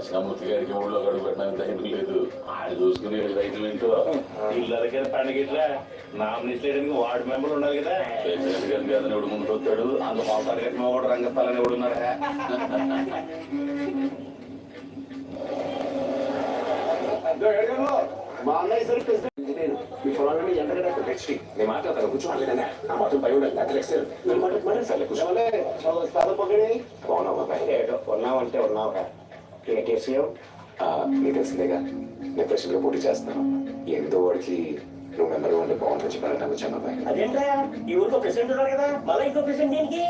గారికి ఊళ్ళో గడుపు పెట్టడానికి ధైర్యం లేదు. ఆయన చూసుకునే ధైర్యం ఏంటో ఇళ్ళకి పండగ నామినేషన్ చేయడానికి వార్డు మెంబర్ ఉండాలి కదా. ప్రెసిడెంట్ గారికి అతను ఎవడు ముందు వస్తాడు? అంత మోసాలు కట్టిన వాడు రంగస్థలాన్ని ఎవడు ఉన్నాడా మా అన్నయ్య సరే ప్రెసిడెంట్. మీ పొలాన్ని ఎంతకంటే హెచ్డి నేను మాట్లాడతాను కూర్చోలేదన్నా నా మాత్రం భయం ఉండదు నాకు ఎక్సెల్ సరే కూర్చో. స్థలం పొగడి. బాగున్నావు బాబాయ్? ఏటో ఉన్నావంటే ఆ, నీకు తెలిసిందేగా నేను ప్రెసిడెంట్గా పోటీ చేస్తున్నాను ఎంతో వాడికి నువ్వు మెంబర్గా ఉంటే బాగుంటుంది చెప్పాలని వచ్చాను బాబాయ్ అదేంటా ఈ ఊరికో ప్రెసిడెంట్ ఉన్నారు కదా మళ్ళీ ఇంకో ప్రెసిడెంట్ దేనికి?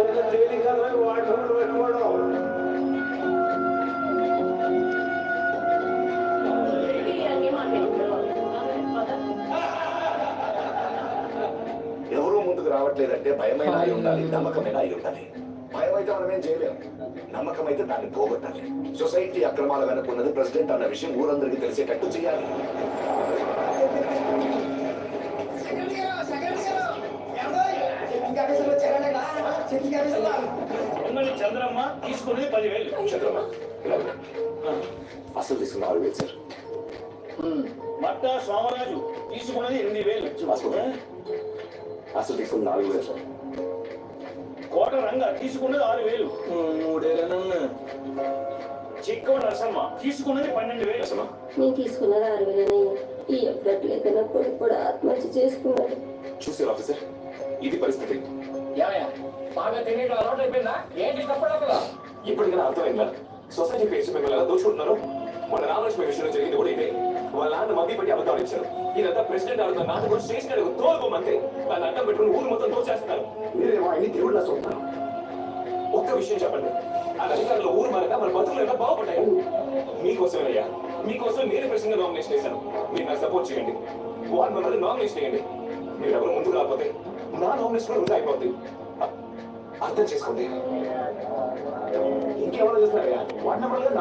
ఉన్న తేలిక కదా వాడు. రావట్లేదంటే భయమైన అయి ఉండాలి నమ్మకమైన అయి ఉండాలి. భయం అయితే మనం ఏం చేయలేం. నమ్మకం అయితే దాన్ని పోగొట్టాలి. సొసైటీ అక్రమాల వెనుకున్నది ప్రెసిడెంట్ అన్న విషయం ఊరందరికీ తెలిసేటట్టు చేయాలి. ఉన్నది చంద్రమ్మ తీసుకునేది పదివేలు. చంద్రమ్మ. అసలు తీసుకున్న ఆరు వేలు సార్. మట్ట సోమరాజు తీసుకున్నది ఎనిమిది వేలు. అసలు తీసుకున్న నాలుగు వేలు కోట రంగ తీసుకున్నది ఆరు వేలు. చిక్కవ నరసమ్మ తీసుకున్నది పన్నెండు వేలు. అసలు నేను తీసుకున్నది ఆరు వేలనయ్య ఈ ఎప్పుడట్లయితే నా కొడుకు కూడా ఆత్మహత్య చేసుకున్నాడు. చూసారు ఆఫీసర్? ఇది పరిస్థితి. బాగా తినేయడం అలవాటు అయిపోయిందా? ఏంటి తప్పడక్కదా ఇప్పటికైనా అర్థమైందా? సొసైటీ పేరు మిమ్మల్ని ఎలా దోచుకుంటున్నారు. మన రామలక్ష్మి విషయంలో ఇదే వాళ్ళ నాన్న మధ్య పెట్టి అబద్ధాలు ఇచ్చారు. ఇదంతా ప్రెసిడెంట్ అడుగుతున్న నాన్న కూడా స్టేషనరీ అడుగు తోలుకోమంటే వాళ్ళ అడ్డం పెట్టుకుని ఊరు మొత్తం తోచేస్తారు మీరేమో ఆయన్ని దేవుళ్ళ చూస్తున్నారు ఒక్క విషయం చెప్పండి. ఆ అధికారులు ఊరు మారక మన బతుకులు ఎంత బాగుపడ్డాయి? మీకోసమేనయ్యా. మీకోసం నేను ప్రెసిడెంట్ నామినేషన్ చేశాను. మీరు నాకు సపోర్ట్ చేయండి. వార్డ్ మెంబర్ నామినేషన్ చేయండి. మీరు ఎవరు ముందుకు రాకపోతే నా నామినేషన్ కూడా వృధా అయిపోతుంది అర్థం చేసుకోండి. ಕೇವಲ ಜನ ಯಾಕೆ? ವಾಣ್ಣ ಮಾಡಿದ್ರೆ